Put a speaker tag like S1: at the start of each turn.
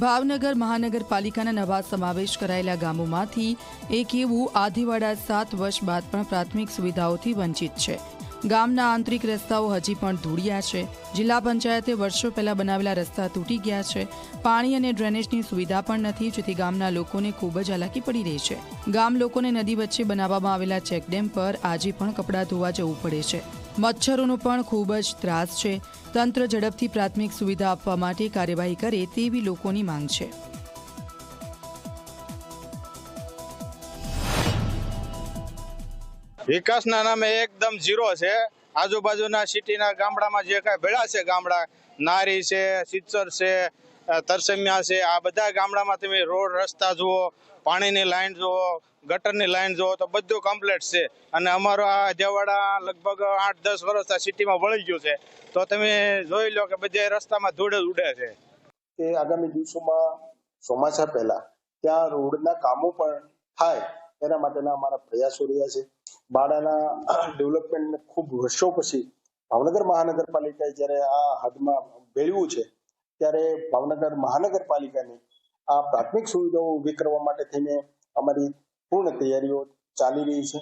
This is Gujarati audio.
S1: ભાવનગર મહાનગરપાલિકાના નવા સમાવેશ કરાયેલા ગામોમાંથી એક એવું આધિવાડા સાત વર્ષ બાદ પણ પ્રાથમિક સુવિધાઓથી વંચિત છે. ગામના આંતરિક રસ્તાઓ હજી પણ ધૂળિયા છે. જિલ્લા પંચાયતે વર્ષો પહેલા બનાવેલા રસ્તા તૂટી ગયા છે. પાણી અને ડ્રેનેજની સુવિધા પણ નથી, જેથી ગામના લોકોને ખૂબ જ હાલાકી પડી રહી છે. ગામ લોકોને નદી વચ્ચે બનાવવામાં આવેલા ચેકડેમ પર આજે પણ કપડાં ધોવા જવું પડે છે. મચ્છરોનો પણ ખૂબ જ ત્રાસ છે. તંત્ર ઝડપથી પ્રાથમિક સુવિધા આપવા માટે કાર્યવાહી કરે તેવી લોકોની માંગ છે.
S2: વિકાસના નામે એકદમ ઝીરો છે. આજુબાજુના સિટીના ગામડામાં જે કાંઈ ભેળા છે, ગામડા, નારી છે સિત્સર છે તરસમ્યા છે, આ બધા ગામડામાં તમે રોડ, રસ્તા જુઓ, પાણીની લાઈન જુઓ, ગટરની લાઈન જુઓ, તો બધું કમ્પ્લીટ છે. અને અમારો આ અજાવાડા લગભગ આઠ, દસ વર્ષ આ સિટીમાં વળી ગયું છે. તો તમે જોઈ લો કે બધા રસ્તામાં ધૂળ ઉડે છે.
S3: તે આગામી દિવસોમાં ચોમાસા પહેલા ત્યાં રોડના કામો પણ થાય, એના માટેના અમારા પ્રયાસો રહ્યા છે. બાળાના ડેવલપમેન્ટને ખૂબ વર્ષો પછી ભાવનગર મહાનગરપાલિકાએ જ્યારે આ હદમાં ભેળવ્યું છે, ત્યારે ભાવનગર મહાનગરપાલિકાની આ પ્રાથમિક સુવિધાઓ ઊભી કરવા માટે થઈને અમારી પૂર્ણ તૈયારીઓ ચાલી રહી છે.